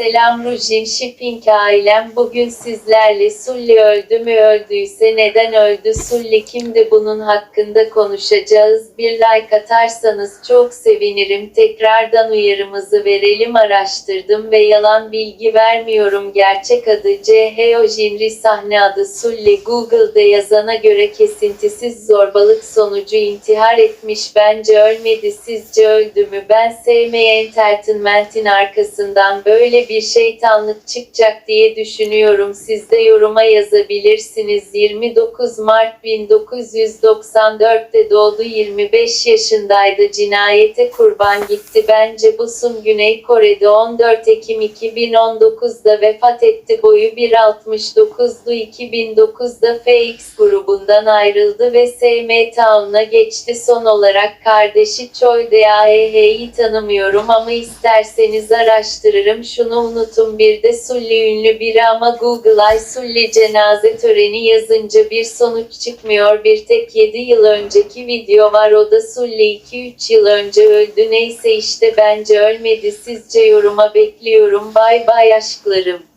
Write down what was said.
Selam Rujin Shipping ailem. Bugün sizlerle Sulli öldü mü öldüyse neden öldü Sulli kimdi bunun hakkında konuşacağız. Bir like atarsanız çok sevinirim. Tekrardan uyarımızı verelim araştırdım ve yalan bilgi vermiyorum. Gerçek adı C.H. Ojinri sahne adı Sulli. Google'da yazana göre kesintisiz zorbalık sonucu intihar etmiş. Bence ölmedi sizce öldü mü? Ben sevmeye Entertainment'in arkasından böyle bir şeytanlık çıkacak diye düşünüyorum. Siz de yoruma yazabilirsiniz. 29 Mart 1994'te doğdu 25 yaşındaydı. Cinayete kurban gitti. Bence Busun Güney Kore'de 14 Ekim 2019'da vefat etti. Boyu 1.69'du. 2009'da FX grubundan ayrıldı ve SM Town'a geçti. Son olarak kardeşi Choi Daehe'yi tanımıyorum ama isterseniz araştırırım. Şunu unutun bir de Sulli ünlü biri ama Google Ay Sulli cenaze töreni yazınca bir sonuç çıkmıyor. Bir tek 7 yıl önceki video var o da Sulli 2-3 yıl önce öldü. Neyse işte bence ölmedi. Sizce yoruma bekliyorum. Bay bay aşklarım.